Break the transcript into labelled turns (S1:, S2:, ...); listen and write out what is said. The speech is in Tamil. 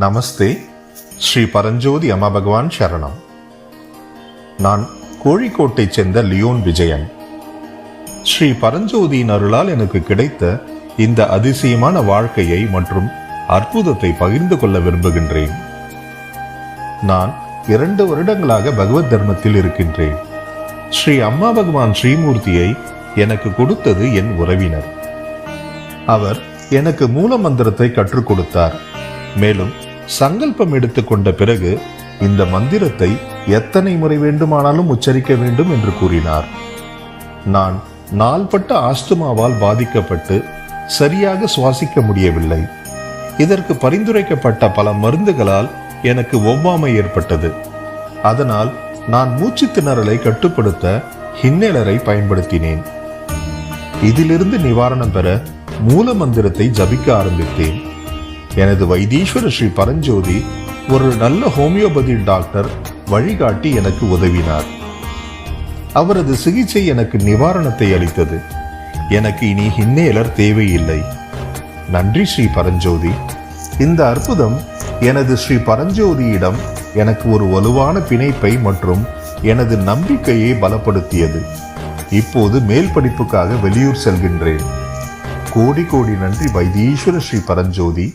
S1: நமஸ்தே. ஸ்ரீ பரஞ்சோதி அம்மா பகவான் சரணம். நான் கோழிக்கோட்டைச் சேர்ந்த லியோன் விஜயன். ஸ்ரீ பரஞ்சோதியின் அருளால் எனக்கு கிடைத்த இந்த அதிசயமான வாழ்க்கையை மற்றும் அற்புதத்தை பகிர்ந்து கொள்ள விரும்புகின்றேன். நான் இரண்டு வருடங்களாக பகவத் தர்மத்தில் இருக்கின்றேன். ஸ்ரீ அம்மா பகவான் ஸ்ரீமூர்த்தியை எனக்கு கொடுத்தது என் உறவினர். அவர் எனக்கு மூல மந்திரத்தை கற்றுக் கொடுத்தார். மேலும் சங்கல்பம் எடுத்துக்கொண்ட பிறகு இந்த மந்திரத்தை எத்தனை முறை வேண்டுமானாலும் உச்சரிக்க வேண்டும் என்று கூறினார். நான் நாள்பட்ட ஆஸ்துமாவால் பாதிக்கப்பட்டு சரியாக சுவாசிக்க முடியவில்லை. இதற்கு பரிந்துரைக்கப்பட்ட பல மருந்துகளால் எனக்கு ஒவ்வாமை ஏற்பட்டது. அதனால் நான் மூச்சு திணறலை கட்டுப்படுத்த ஹின்னேலரை பயன்படுத்தினேன். இதிலிருந்து நிவாரணம் பெற மூல மந்திரத்தை ஜபிக்க ஆரம்பித்தேன். எனது வைத்தீஸ்வர ஸ்ரீ பரஞ்சோதி ஒரு நல்ல ஹோமியோபதி டாக்டர் வழிகாட்டி எனக்கு உதவினார். அவரது சிகிச்சை எனக்கு நிவாரணத்தை அளித்தது. எனக்கு இனி ஹின்னேலர் தேவையில்லை. நன்றி ஸ்ரீ பரஞ்சோதி. இந்த அற்புதம் எனது ஸ்ரீ பரஞ்சோதியிடம் எனக்கு ஒரு வலுவான பிணைப்பை மற்றும் எனது நம்பிக்கையை பலப்படுத்தியது. இப்போது மேல் படிப்புக்காக வெளியூர் செல்கின்றேன். கோடி கோடி நன்றி வைத்தீஸ்வர ஸ்ரீ பரஞ்சோதி.